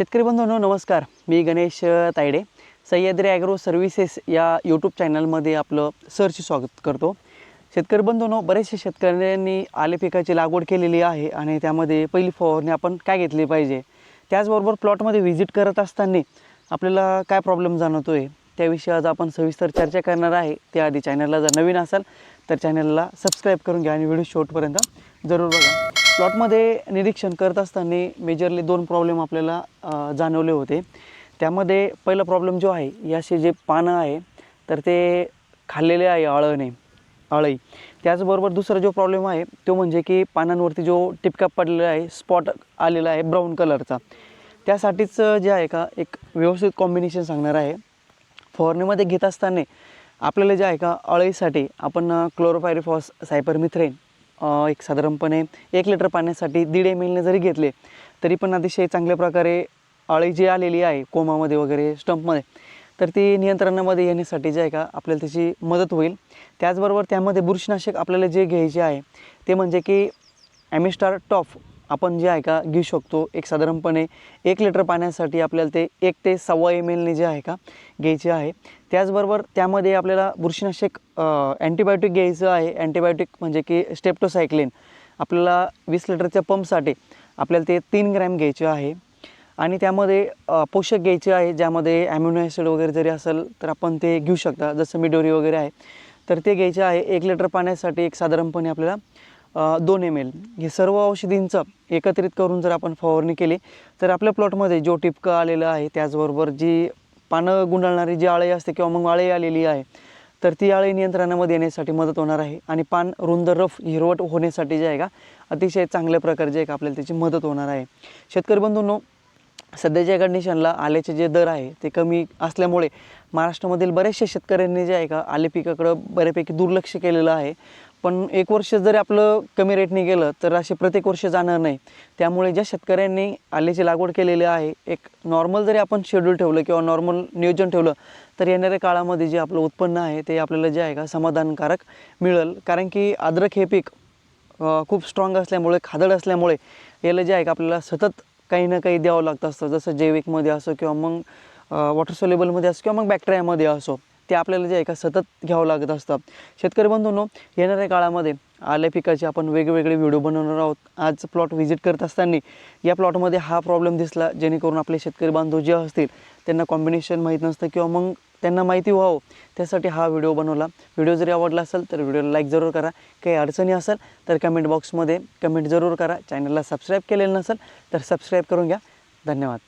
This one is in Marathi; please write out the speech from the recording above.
शेतकरी बंधूंनो नमस्कार. मी गणेश तायडे. सह्याद्री ॲग्रो सर्व्हिसेस या यूट्यूब चॅनलमध्ये आपलं सरचे स्वागत करतो. शेतकरी बंधूंनो बरेचसे शेतकऱ्यांनी आले पिकाची लागवड केलेली आहे आणि त्यामध्ये पहिली फवारणी आपण काय घेतली पाहिजे? त्याचबरोबर प्लॉटमध्ये व्हिजिट करत असताना आपल्याला काय प्रॉब्लेम जाणवतो आहे त्याविषयी आज आपण सविस्तर चर्चा करणार आहे. त्याआधी चॅनलला जर नवीन असाल तर चॅनलला सबस्क्राईब करून घ्या आणि व्हिडिओ शेवटपर्यंत जरूर बघा. प्लॉटमध्ये निरीक्षण करत असताना मेजरली दोन प्रॉब्लेम आपल्याला जाणवले होते. त्यामध्ये पहिला प्रॉब्लेम जो आहे याचे जे पानं आहे तर ते खाल्लेले आहे अळने अळई त्याचबरोबर दुसरा जो प्रॉब्लेम आहे तो म्हणजे की पानांवरती जो टिपका पडलेला आहे स्पॉट आलेला आहे ब्राऊन कलरचा त्यासाठीच जे आहे का एक व्यवस्थित कॉम्बिनेशन सांगणार आहे. फवारणीमध्ये घेत असताना आपल्याला जे आहे का अळईसाठी आपण क्लोरोफायरिफॉस सायपरमिथ्रेन एक साधारणपणे एक लिटर पाण्यासाठी दीड एम एलने जरी घेतले तरी पण अतिशय चांगल्या प्रकारे अळी जी आलेली आहे कोमामध्ये वगैरे स्टंपमध्ये तर ती नियंत्रणामध्ये येण्यासाठी जे आहे का आपल्याला त्याची मदत होईल. त्याचबरोबर त्यामध्ये बुरशीनाशक आपल्याला जे घ्यायचे आहे ते म्हणजे की ॲमिस्टार टॉफ आपण जे आहे का घेऊ शकतो. एक साधारणपणे एक लिटर पाण्यासाठी आपल्याला ते एक ते सव्वा एम एलने जे आहे का घ्यायचे आहे. त्याचबरोबर त्यामध्ये आपल्याला बुरशीनाशक अँटीबायोटिक घ्यायचं आहे. अँटीबायोटिक म्हणजे की स्टेप्टोसायक्लिन आपल्याला वीस लिटरच्या पंपसाठी आपल्याला ते तीन ग्रॅम घ्यायचे आहे. आणि त्यामध्ये पोषक घ्यायचे आहे. ज्यामध्ये ॲम्युनो ॲसिड वगैरे जरी असेल तर आपण ते घेऊ शकता. जसं मिडोरी वगैरे आहे. तर ते घ्यायचे आहे. एक लिटर पाण्यासाठी एक साधारणपणे आपल्याला दोन एम एल हे सर्व औषधींचं एकत्रित करून जर आपण फवारणी केली तर आपल्या प्लॉटमध्ये जो टिपकं आलेलं आहे त्याचबरोबर जी पानं गुंडाळणारी जी आळी असते किंवा मग आळी आलेली आहे तर ती आळी नियंत्रणामध्ये येण्यासाठी मदत होणार आहे आणि पान रुंद रफ हिरवट होण्यासाठी जे आहे का अतिशय चांगल्या प्रकारे जे आहे का आपल्याला त्याची मदत होणार आहे. शेतकरी बंधूंनो सध्याच्या कंडिशनला आल्याचे जे दर आहे ते कमी असल्यामुळे महाराष्ट्रामधील बऱ्याचशा शेतकऱ्यांनी जे आहे का आले पिकाकडं बऱ्यापैकी दुर्लक्ष केलेलं आहे. पण एक वर्ष जरी आपलं कमी रेटने गेलं तर असे प्रत्येक वर्ष जाणार नाही. त्यामुळे ज्या शेतकऱ्यांनी आल्याची लागवड केलेली आहे एक नॉर्मल जरी आपण शेड्यूल ठेवलं किंवा नॉर्मल नियोजन ठेवलं तर येणाऱ्या काळामध्ये जे आपलं उत्पन्न आहे ते आपल्याला जे आहे का समाधानकारक मिळेल. कारण की अद्रक हे पीक खूप स्ट्रॉंग असल्यामुळे खादड असल्यामुळे याला जे आहे का आपल्याला सतत काही ना काही द्यावं लागतं असतं. जसं जैविकमध्ये असो किंवा मग वॉटर सोलेबलमध्ये असो किंवा मग बॅक्टेरियामध्ये असो. ते आपल्याला जे आहे का सतत घ्यावं लागत असतं. शेतकरी बंधूंनो येणाऱ्या काळामध्ये आल्या पिकाचे आपण वेगवेगळे व्हिडिओ बनवणार आहोत. आज प्लॉट व्हिजिट करत असताना या प्लॉटमध्ये हा प्रॉब्लेम दिसला जेणेकरून आपले शेतकरी बांधव जे असतील त्यांना कॉम्बिनेशन माहीत नसतं किंवा मग त्यांना माहिती व्हावं. त्यासाठी हा व्हिडिओ बनवला. व्हिडिओ जरी आवडला असेल तर व्हिडिओला लाईक जरूर करा. काही अडचणी असेल तर कमेंट बॉक्समध्ये कमेंट जरूर करा. चॅनलला सबस्क्राईब केलेलं नसेल तर सबस्क्राईब करून घ्या. धन्यवाद.